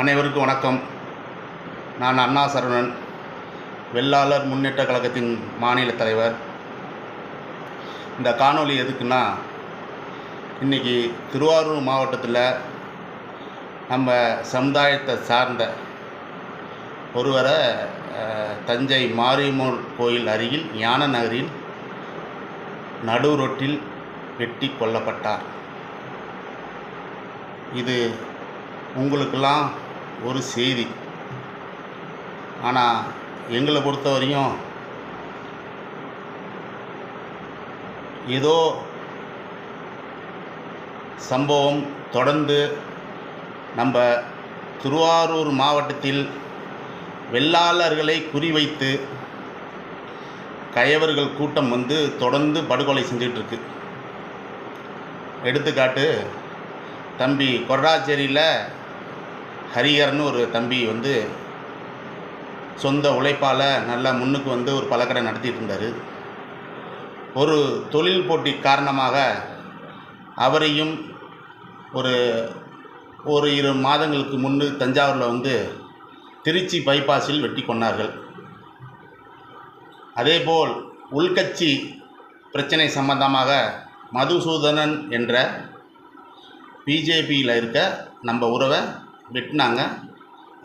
அனைவருக்கும் வணக்கம். நான் அண்ணா சரவணன் வெள்ளாளர் முன்னேற்ற கழகத்தின் மாநில தலைவர். இந்த காணொளி எதுக்குன்னா இன்றைக்கி திருவாரூர் மாவட்டத்தில் நம்ம சமுதாயத்தை சார்ந்த ஒருவரை தஞ்சை மாரியம்மன் கோயில் அருகில் ஞான நகரில் நடு ரொட்டில் வெட்டி கொல்லப்பட்டார். இது உங்களுக்கெல்லாம் ஒரு செய்தி. ஆனால் எங்களை பொறுத்த வரையும் ஏதோ சம்பவம் தொடர்ந்து நம்ம திருவாரூர் மாவட்டத்தில் வெள்ளாளர்களை குறிவைத்து கயவர்கள் கூட்டம் வந்து தொடர்ந்து படுகொலை செஞ்சிட்ருக்கு. எடுத்துக்காட்டு தம்பி கொர்ராச்சேரியில் ஹரிஹரன்னு ஒரு தம்பி வந்து சொந்த உழைப்பால் நல்லா முன்னுக்கு வந்து ஒரு பழக்கடை நடத்திட்டு இருந்தார். ஒரு தொழில் போட்டி காரணமாக அவரையும் ஒரு ஒரு இரு மாதங்களுக்கு முன்னு தஞ்சாவூரில் வந்து திருச்சி பைபாஸில் வெட்டி கொண்டார்கள். அதேபோல் உள்கட்சி பிரச்சனை சம்பந்தமாக மதுசூதனன் என்ற பிஜேபியில் இருக்க நம்ம உறவை வெட்டினாங்க.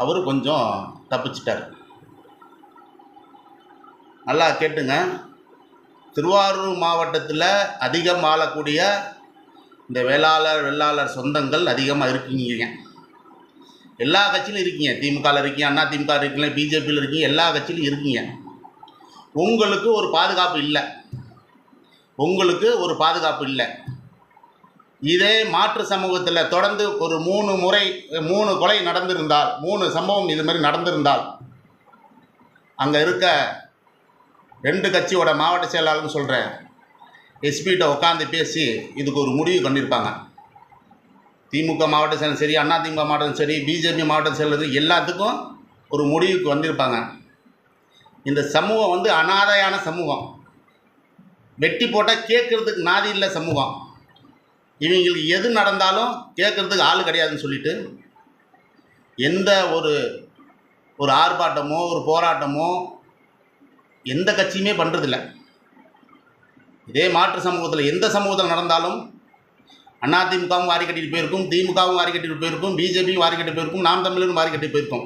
அவர் கொஞ்சம் தப்பிச்சிட்டார். நல்லா கேட்டுங்க. திருவாரூர் மாவட்டத்தில் அதிகம் வாழக்கூடிய இந்த வேளாளர் வெள்ளாளர் சொந்தங்கள் அதிகமாக இருக்கீங்க எல்லா கட்சியிலும் இருக்கீங்க திமுகவில் இருக்கீங்க அண்ணா திமுக இருக்கீங்க பிஜேபியில் இருக்கீங்க எல்லா கட்சியிலும் இருக்கீங்க உங்களுக்கு ஒரு பாதுகாப்பு இல்லை. உங்களுக்கு ஒரு பாதுகாப்பு இல்லை. இதே மாற்று சமூகத்தில் தொடர்ந்து ஒரு மூணு முறை மூணு கொலை நடந்திருந்தால் மூணு சம்பவம் இது மாதிரி நடந்திருந்தால் அங்கே இருக்க ரெண்டு கட்சியோட மாவட்ட செயலாளர்னு சொல்கிறேன் எஸ்பிகிட்ட உட்காந்து பேசி இதுக்கு ஒரு முடிவு பண்ணியிருப்பாங்க திமுக மாவட்ட செயலர் சரி அண்ணா திமுக மாவட்டம் சரி பிஜேபி மாவட்ட செயலர் எல்லாத்துக்கும் ஒரு முடிவுக்கு வந்திருப்பாங்க. இந்த சமூகம் வந்து அனாதையான சமூகம். வெட்டி போட்டால் கேட்குறதுக்கு நாதி இல்லை சமூகம். இவங்களுக்கு எது நடந்தாலும் கேட்குறதுக்கு ஆள் கிடையாதுன்னு சொல்லிட்டு எந்த ஒரு ஒரு ஆர்ப்பாட்டமோ ஒரு போராட்டமோ எந்த கட்சியுமே பண்ணுறதில்ல இதே மாற்று சமூகத்தில் எந்த சமூகத்தில் நடந்தாலும் அதிமுகவும் வாரி கட்டிட்டு போயிருக்கும் திமுகவும் வாரி கட்டிட்டு போயிருக்கும் பிஜேபியும் வாரி கட்டி போயிருக்கும் நாம் தமிழரும் வாரி கட்டி போயிருக்கோம்.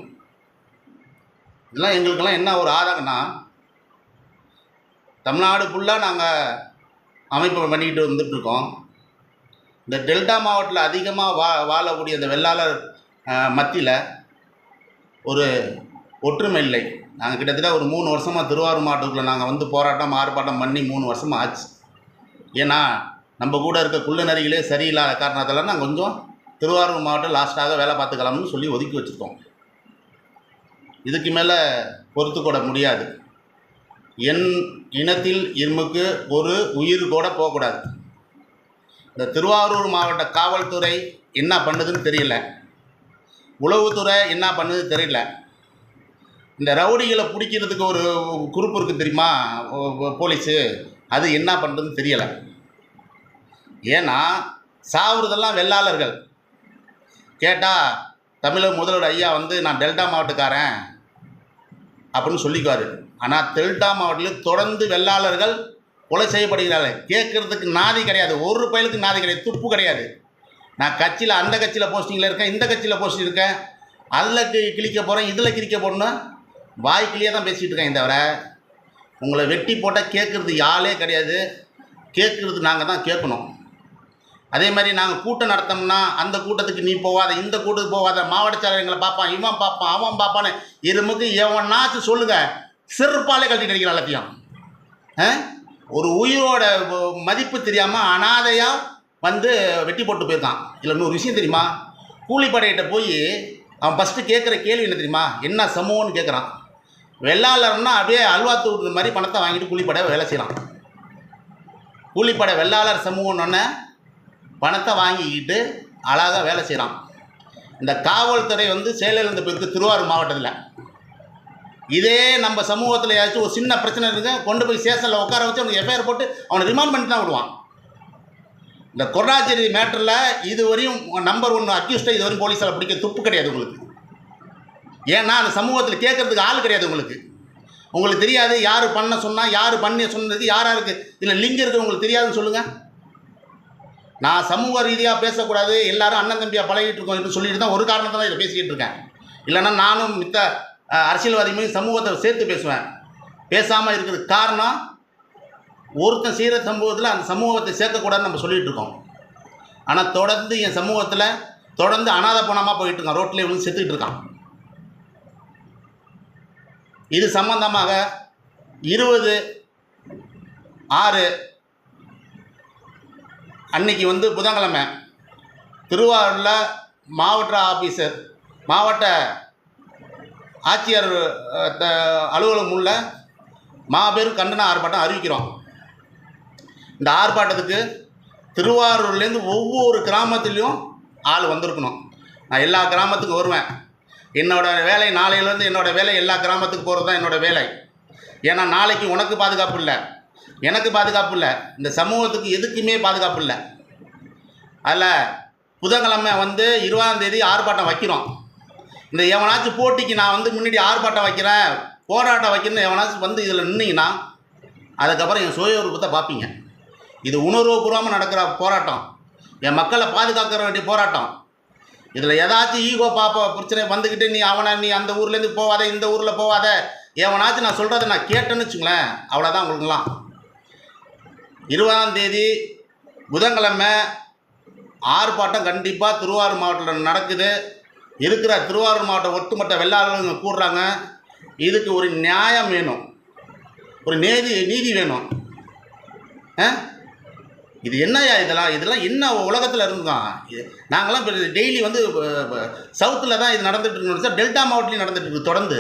இதெல்லாம் எங்களுக்கெல்லாம் என்ன ஒரு ஆதாரம்னா தமிழ்நாடு ஃபுல்லாக நாங்கள் அமைப்பு பண்ணிக்கிட்டு வந்துட்டுருக்கோம் இந்த டெல்டா மாவட்டத்தில் அதிகமாக வா வாழக்கூடிய இந்த வெள்ளாளர் மத்தியில் ஒரு ஒற்றுமை இல்லை. நாங்கள் கிட்டத்தட்ட ஒரு மூணு வருஷமாக திருவாரூர் மாவட்டத்துக்குள்ள நாங்கள் வந்து போராட்டம் ஆர்ப்பாட்டம் பண்ணி மூணு வருஷமாக ஆச்சு. ஏன்னா நம்ம கூட இருக்க குள்ளநரிகளே சரியில்லாத காரணத்தால் நாங்கள் கொஞ்சம் திருவாரூர் மாவட்டம் லாஸ்ட்டாக வேலை பார்த்துக்கலாம்னு சொல்லி ஒதுக்கி வச்சுருக்கோம். இதுக்கு மேலே பொறுத்து கூட முடியாது. என் இனத்தில் இருமுக்கு ஒரு உயிர் கூட போகக்கூடாது. இந்த திருவாரூர் மாவட்ட காவல்துறை என்ன பண்ணுதுன்னு தெரியல. உளவுத்துறை என்ன பண்ணுது தெரியல. இந்த ரவுடிகளை பிடிக்கிறதுக்கு ஒரு குரூப் இருக்குது தெரியுமா? போலீஸு. அது என்ன பண்ணுறதுன்னு தெரியலை. ஏன்னா சாவுறதெல்லாம் வெள்ளாளர்கள். கேட்டால் தமிழக முதல்வர் ஐயா வந்து நான் டெல்டா மாவட்டக்காரன் அப்படின்னு சொல்லிக்குவார். ஆனால் டெல்டா மாவட்டத்தில் தொடர்ந்து வெள்ளாளர்கள் கொலை செய்யப்படுகிறார்கள். கேட்கறதுக்கு நாதி கிடையாது. ஒரு பயலுக்கு நாதி கிடையாது. துப்பு கிடையாது. நான் கட்சியில் அந்த கட்சியில் போஸ்டிங்கில் இருக்கேன். இந்த கட்சியில் போஸ்டிங் இருக்கேன். அதில் கிழிக்க போகிறேன் இதில் கிழிக்க போடணும் வாய்க்கிலேயே தான் பேசிகிட்டு இருக்கேன் தவிர உங்களை வெட்டி போட்டால் கேட்குறது யாழே கிடையாது. கேட்குறது நாங்கள் தான் கேட்கணும். அதே மாதிரி நாங்கள் கூட்டம் நடத்தோம்னா அந்த கூட்டத்துக்கு நீ போகாத இந்த கூட்டத்துக்கு போகாத மாவட்ட செயலர் எங்களை பார்ப்பான் இவன் பார்ப்பான் அவன் பார்ப்பான்னு இருமுக்கு எவனாச்சும் சொல்லுங்கள் செருப்பாலே கழட்டிட்டு அடிக்கிற எல்லாத்தையும். ஆ? ஒரு உயிரோட மதிப்பு தெரியாமல் அனாதையாக வந்து வெட்டி போட்டு போயிருக்கான். இல்லை இன்னொரு விஷயம் தெரியுமா? கூலிப்படையிட்ட போய் அவன் ஃபஸ்ட்டு கேட்குற கேள்வி என்ன தெரியுமா? என்ன சமூகம்னு கேட்குறான் வெள்ளாளர்னா அப்படியே அல்வா தூக்குற மாதிரி பணத்தை வாங்கிட்டு கூலிப்படை வேலை செய்கிறான் கூலிப்படை வெள்ளாளர் சமூகம்னு பணத்தை வாங்கிக்கிட்டு அழகாக வேலை செய்கிறான் இந்த காவல்துறை வந்து செயலிழந்த பிறகு திருவாரூர் மாவட்டத்தில். இதே நம்ம சமூகத்தில் ஏதாச்சும் ஒரு சின்ன பிரச்சனை இருக்கு கொண்டு போய் ஸ்டேஷனில் உட்கார வச்சு அவனுக்கு எஃப்ஐஆர் போட்டு அவனை ரிமாண்ட் பண்ணி தான் விடுவான். இந்த கொர்ணாச்சேரி மேட்டரில் இதுவரையும் நம்பர் ஒன்று அக்யூஸ்டை இதுவரையும் போலீஸால் பிடிக்க துப்பு கிடையாது உங்களுக்கு. ஏன்னா அந்த சமூகத்தில் கேட்கறதுக்கு ஆள் கிடையாது உங்களுக்கு. உங்களுக்கு தெரியாது யார் பண்ண சொன்னால் யார் பண்ணி சொன்னது யார் யாருக்கு இதில் லிங்க் இருக்குது உங்களுக்கு தெரியாதுன்னு சொல்லுங்கள் நான் சமூக ரீதியாக பேசக்கூடாது எல்லாரும் அண்ணன் தம்பியாக பழகிட்டு இருக்கோம் என்று சொல்லிட்டு தான் ஒரு காரணத்தை தான் இதை பேசிக்கிட்டு இருக்கேன். இல்லைன்னா நானும் மித்த அரசியல்வாதி மீது சமூகத்தை சேர்த்து பேசுவேன். பேசாமல் இருக்கிறது காரணம் ஒருத்தன் செய்கிற சமூகத்தில் அந்த சமூகத்தை சேர்க்கக்கூடாதுன்னு நம்ம சொல்லிகிட்டு இருக்கோம். ஆனால் தொடர்ந்து என் சமூகத்தில் தொடர்ந்து அனாத பணமாக போயிட்டு இருக்கான். ரோட்டில் வந்து செத்துக்கிட்டு இருக்கான். இது சம்பந்தமாக இருபது ஆறு அன்னைக்கு வந்து புதன்கிழமை திருவாரூரில் மாவட்ட ஆஃபீஸர் மாவட்ட ஆட்சியர் த- அலுவலகம் உள்ள மாபெரும் கண்டன ஆர்ப்பாட்டம் அறிவிக்கிறோம். இந்த ஆர்ப்பாட்டத்துக்கு திருவாரூர்லேருந்து ஒவ்வொரு கிராமத்துலேயும் ஆள் வந்திருக்கணும். நான் எல்லா கிராமத்துக்கும் வருவேன். என்னோட வேலை நாளையிலேருந்து என்னோட வேலை எல்லா கிராமத்துக்கு போகிறது தான் என்னோட வேலை. ஏன்னா நாளைக்கு உனக்கு பாதுகாப்பு இல்லை. எனக்கு பாதுகாப்பு இல்லை. இந்த சமூகத்துக்கு எதுக்குமே பாதுகாப்பு இல்லை. அதில் புதன்கிழமை வந்து இருபதாம் தேதி ஆர்ப்பாட்டம் வைக்கிறோம். இந்த எவனாச்சும் போட்டிக்கு நான் வந்து முன்னாடி ஆர்ப்பாட்டம் வைக்கிறேன் போராட்டம் வைக்கிறேன்னு எவனாச்சும் வந்து இதில் நின்னீங்கன்னா அதுக்கப்புறம் என் சுய விருப்பத்தை பார்ப்பீங்க. இது உணர்வுபூர்வமாக நடக்கிற போராட்டம். என் மக்களை பாதுகாக்கிற வேண்டிய போராட்டம். இதில் ஏதாச்சும் ஈகோ பாப்பா பிரச்சனை வந்துக்கிட்டு நீ அவனை நீ அந்த ஊர்லேருந்து போவாத இந்த ஊரில் போவாத எவனாச்சும் நான் சொல்கிறத நான் கேட்டேன்னு வச்சுங்களேன் அவ்வளோதான் உங்களுக்குலாம் இருபதாம் தேதி புதன்கிழமை ஆர்ப்பாட்டம் கண்டிப்பாக திருவாரூர் மாவட்டத்தில் நடக்குது. இருக்கிற திருவாரூர் மாவட்டம் ஒட்டுமொத்த வெள்ளாளர்கள் கூடுறாங்க. இதுக்கு ஒரு நியாயம் வேணும். ஒரு நேதி நீதி வேணும். ஆ? இது என்னய்யா இதெல்லாம்? இதெல்லாம் என்ன உலகத்தில் இருந்துதான் இது நாங்களாம் இப்போ டெய்லி வந்து சவுத்தில் தான் இது நடந்துட்டு இருக்கணும் சார் டெல்டா மாவட்டத்தில் நடந்துட்டு இருக்கு தொடர்ந்து.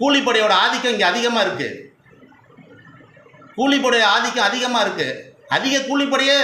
கூலிப்படையோட ஆதிக்கம் இங்கே அதிகமாக இருக்குது கூலிப்படை ஆதிக்கம் அதிகமாக இருக்குது அதிக கூலிப்படையே